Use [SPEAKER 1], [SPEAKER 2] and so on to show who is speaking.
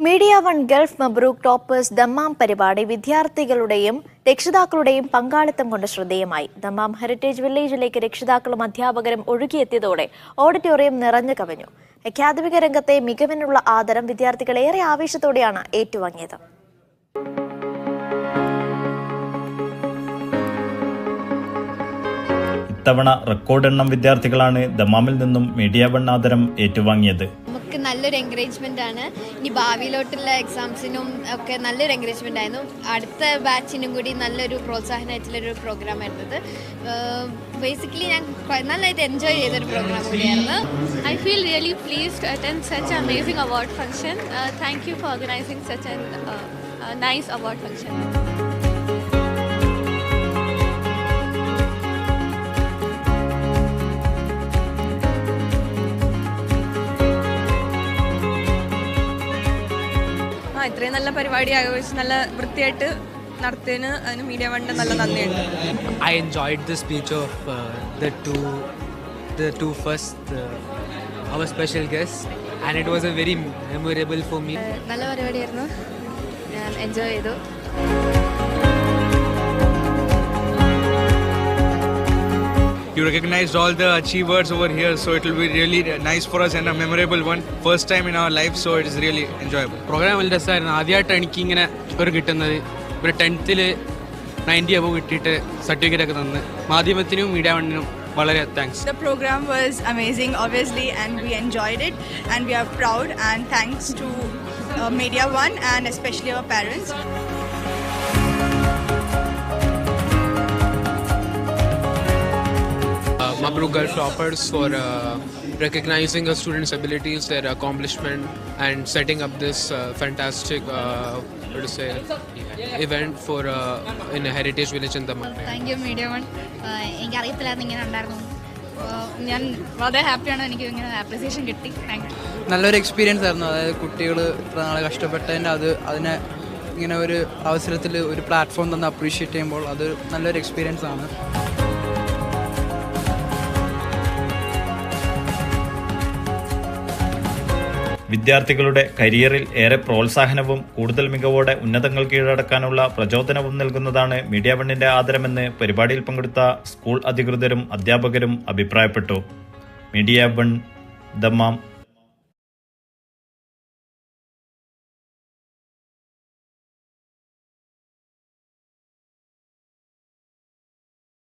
[SPEAKER 1] Media one Gulf മബ്രൂക്ക് toppers Dammam പരിപാടി വിദ്യാർത്ഥികളുടെയും രക്ഷിതാക്കളുടെയും പങ്കാളിത്തം കൊണ്ട് ശ്രദ്ധേയമായി. ദമ്മാം ഹെറിറ്റേജ് വില്ലേജിലേക്ക് രക്ഷിതാക്കളും അധ്യാപകരും ഒഴുകിയെത്തിയതോടെ ഓഡിറ്റോറിയം നിറഞ്ഞു കവിഞ്ഞു. അക്കാദമിക രംഗത്തെ മികവിനുള്ള ആദരം വിദ്യാർത്ഥികൾ ഏറെ ആവേശത്തോടെയാണ് ഏറ്റുവാങ്ങിയത്.
[SPEAKER 2] ഇത്തവണ റെക്കോർഡ് എണ്ണം വിദ്യാർത്ഥികളാണ് ദമാമിൽ നിന്നും മീഡിയ വൺ ആദരം ഏറ്റുവാങ്ങിയത്.
[SPEAKER 3] നമുക്ക് നല്ലൊരു എൻകറേജ്മെന്റ് ആണ്. ഇനി ഭാവിയിലോട്ടുള്ള എക്സാംസിനും ഒക്കെ നല്ലൊരു എൻകറേജ്മെന്റ് ആയിരുന്നു. അടുത്ത ബാച്ചിനും കൂടി നല്ലൊരു പ്രോത്സാഹനമായിട്ടുള്ളൊരു പ്രോഗ്രാം ആയിരുന്നത്. ബേസിക്കലി ഞാൻ നല്ലതായിട്ട് എൻജോയ് ചെയ്തൊരു പ്രോഗ്രാം കൂടിയായിരുന്നു.
[SPEAKER 4] I feel really please to attend such amazing award function thank you for you such organizing such award uh,
[SPEAKER 5] ആ ഇത്രയും നല്ല പരിപാടി ആഘോഷിച്ച് നല്ല വൃത്തിയായിട്ട് നടത്തിയതിന് അതിന് മീഡിയ വണ്ട് നല്ല നന്ദിയുണ്ട്.
[SPEAKER 6] I enjoyed the speech of the to the to first our special guest and it was a very memorable for me
[SPEAKER 3] നല്ല പരിപാടിയായിരുന്നു. ഞാൻ എൻജോയ് ചെയ്തു.
[SPEAKER 7] You recognized all the achievers over here, so it will be really nice for us and a memorable one. First time in our life, so it is really enjoyable.
[SPEAKER 6] Program നല്ല രസമായിരുന്നു ആദ്യമായിട്ടാണ് എനിക്ക് ഇങ്ങനെ ഒരു കിട്ടുന്നത് ഒരു ടെൻത്തിൽ നയന്റി അബവ് കിട്ടിയിട്ട് സർട്ടിഫിക്കറ്റ് ഒക്കെ തന്ന് മാധ്യമത്തിനും മീഡിയ വണ്ണിനും വളരെ thanks
[SPEAKER 5] The program was amazing, obviously, and we enjoyed it, and we are proud. And thanks to uh, Media One and especially our parents.
[SPEAKER 6] Uh, Mabruk Gulf toppers for uh, recognizing a student's abilities, their accomplishment, and setting up this uh, fantastic, uh, what to say, event for uh, in a heritage village in Daman.
[SPEAKER 3] Thank you media one എനിക്കറിയത്തില്ലായിരുന്നു ഇങ്ങനെ ഉണ്ടായിരുന്നു. ഞാൻ വളരെ ഹാപ്പിയാണ് എനിക്ക് ഇങ്ങനെ ആപ്രിസിയേഷൻ കിട്ടി. Thank you
[SPEAKER 8] നല്ലൊരു experience ആയിരുന്നു. അതായത് കുട്ടികൾ ഇത്ര നാളെ കഷ്ടപ്പെട്ടതിന്റെ അത് അതിനെ ഇങ്ങനെ ഒരു അവസരത്തിൽ ഒരു പ്ലാറ്റ്ഫോം തന്ന് അപ്രീഷിയേറ്റ് ചെയ്യുമ്പോൾ അത് നല്ലൊരു എക്സ്പീരിയൻസ് ആണ്.
[SPEAKER 2] വിദ്യാർത്ഥികളുടെ കരിയറിൽ ഏറെ പ്രോത്സാഹനവും കൂടുതൽ മികവോടെ ഉന്നതങ്ങൾ കീഴടക്കാനുള്ള പ്രചോദനവും നൽകുന്നതാണ് മീഡിയ വണ്ണിന്റെ ആദരമെന്ന് പരിപാടിയിൽ പങ്കെടുത്ത സ്കൂൾ അധികൃതരും അധ്യാപകരും അഭിപ്രായപ്പെട്ടു. Media one Dammam